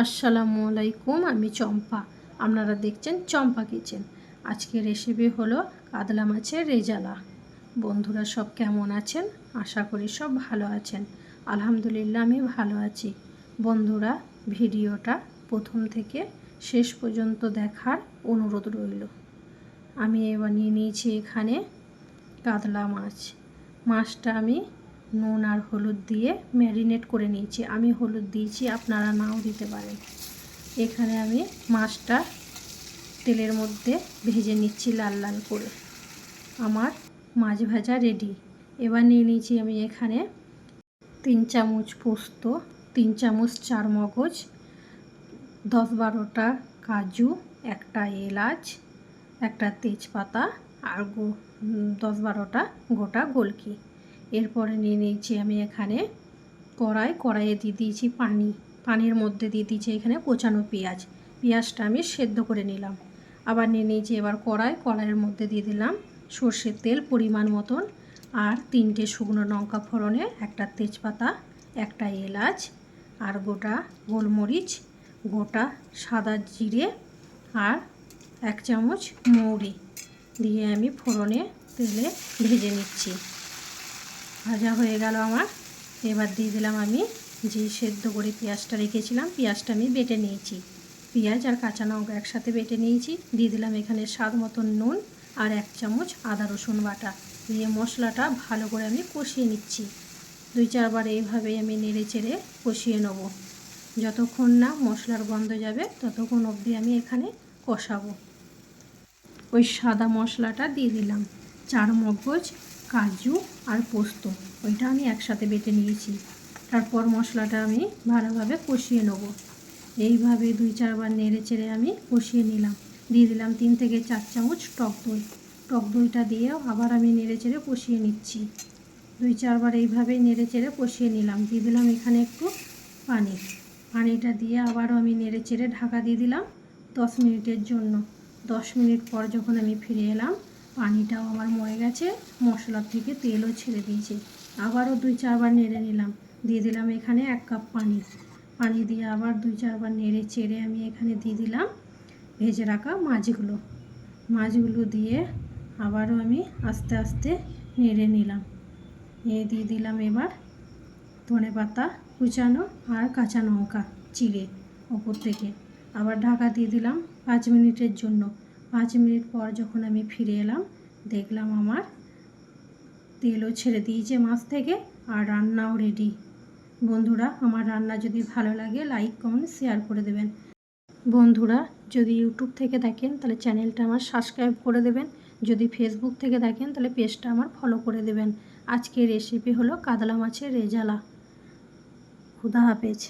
আসসালামু আলাইকুম, আমি চম্পা। আপনারা দেখছেন চম্পা কিচেন। আজকের রেসিপি হলো কাতলা মাছের রেজালা। বন্ধুরা সব কেমন আছেন? আশা করি সব ভালো আছেন। আলহামদুলিল্লাহ, আমি ভালো আছি। বন্ধুরা, ভিডিওটা প্রথম থেকে শেষ পর্যন্ত দেখার অনুরোধ রইল। আমি এবার নিয়ে নিয়েছি এখানে কাতলা মাছ। মাছটা আমি নুন আর হলুদ দিয়ে ম্যারিনেট করে নিয়েছি। আমি হলুদ দিয়েছি, আপনারা নাও দিতে পারেন। এখানে আমি মাছটা তেলের মধ্যে ভেজে নিচ্ছি লাল লাল করে। আমার মাছ ভাজা রেডি। এবার নিয়ে নিয়েছি আমি এখানে তিন চামচ পোস্ত, তিন চামচ চার মগজ দশ বারোটা কাজু, একটা এলাচ, একটা তেজপাতা, আর দশ বারোটা গোটা গোলকি। এরপরে নিয়ে নিয়েছি আমি এখানে কড়াই, কড়াইয়ে দিয়ে দিয়েছি পানি। পানির মধ্যে দিয়ে দিয়েছি এখানে কোচানো পেঁয়াজ। পেঁয়াজটা আমি সেদ্ধ করে নিলাম। আবার নিয়ে নিয়েছি এবার কড়াই, কড়াইয়ের মধ্যে দিয়ে দিলাম সর্ষের তেল পরিমাণ মতন আর তিনটে শুকনো লঙ্কা ফোড়নে, একটা তেজপাতা, একটা এলাচ আর গোটা গোলমরিচ, গোটা সাদা জিরে আর এক চামচ মৌরি দিয়ে আমি ফোড়নে তেলে ভেজে নিচ্ছি। ভাজা হয়ে গেল আমার। এবার দিয়ে দিলাম আমি যে সেদ্ধ করে পেঁয়াজটা রেখেছিলাম, পেঁয়াজটা আমি বেটে নিয়েছি। পেঁয়াজ আর কাঁচা লঙ্কা একসাথে বেটে নিয়েছি। দিয়ে দিলাম এখানে স্বাদ মতন নুন আর এক চামচ আদা রসুন বাটা। দিয়ে মশলাটা ভালো করে আমি কষিয়ে নিচ্ছি। দুই চারবার এইভাবেই আমি নেড়ে চেড়ে কষিয়ে নেব। যতক্ষণ না মশলার গন্ধ যাবে, ততক্ষণ অবধি আমি এখানে কষাবো। ওই সাদা মশলাটা দিয়ে দিলাম। চার মগজ কাজু আর পোস্ত, ওইটা আমি একসাথে বেটে নিয়েছি। তারপর মশলাটা আমি ভালোভাবে কষিয়ে নেব। এইভাবে দুই চারবার নেড়ে চেড়ে আমি কষিয়ে নিলাম। দিয়ে দিলাম তিন থেকে চার চামচ টক দই। টক দইটা দিয়েও আবার আমি নেড়ে চেড়ে কষিয়ে নিচ্ছি। দুই চারবার এইভাবেই নেড়ে চেড়ে কষিয়ে নিলাম। দিয়ে দিলাম এখানে একটু পানি। পানিটা দিয়ে আবারও আমি নেড়ে চেড়ে ঢাকা দিয়ে দিলাম দশ মিনিটের জন্য। দশ মিনিট পর যখন আমি ফিরে এলাম পানিটাও আমার মরে গেছে, মশলার থেকে তেলও ছেড়ে দিয়েছে। আবারও দুই চারবার নেড়ে নিলাম। দিয়ে দিলাম এখানে এক কাপ পানি। পানি দিয়ে আবার দুই চারবার নেড়ে চেড়ে আমি এখানে দিয়ে দিলাম ভেজে রাখা মাছগুলো। মাছগুলো দিয়ে আবারও আমি আস্তে আস্তে নেড়ে নিলাম। নিয়ে দিয়ে দিলাম এবার ধনে পাতা কুচানো আর কাঁচা লঙ্কা, চিড়ে, ওপর থেকে। আবার ঢাকা দিয়ে দিলাম পাঁচ মিনিটের জন্য। পাঁচ মিনিট পর যখন আমি ফিরে এলাম, দেখলাম আমার তেলও ছেড়ে দিয়েছে মাছ থেকে আর রান্নাও রেডি বন্ধুরা, আমার রান্না যদি ভালো লাগে লাইক কমেন্ট শেয়ার করে দেবেন। বন্ধুরা, যদি ইউটিউব থেকে দেখেন, তাহলে চ্যানেলটা আমার সাবস্ক্রাইব করে দেবেন। যদি ফেসবুক থেকে দেখেন, তাহলে পেজটা আমার ফলো করে দেবেন। আজকের রেসিপি হলো কাতলা মাছের রেজালা। খুদা হাফেজ।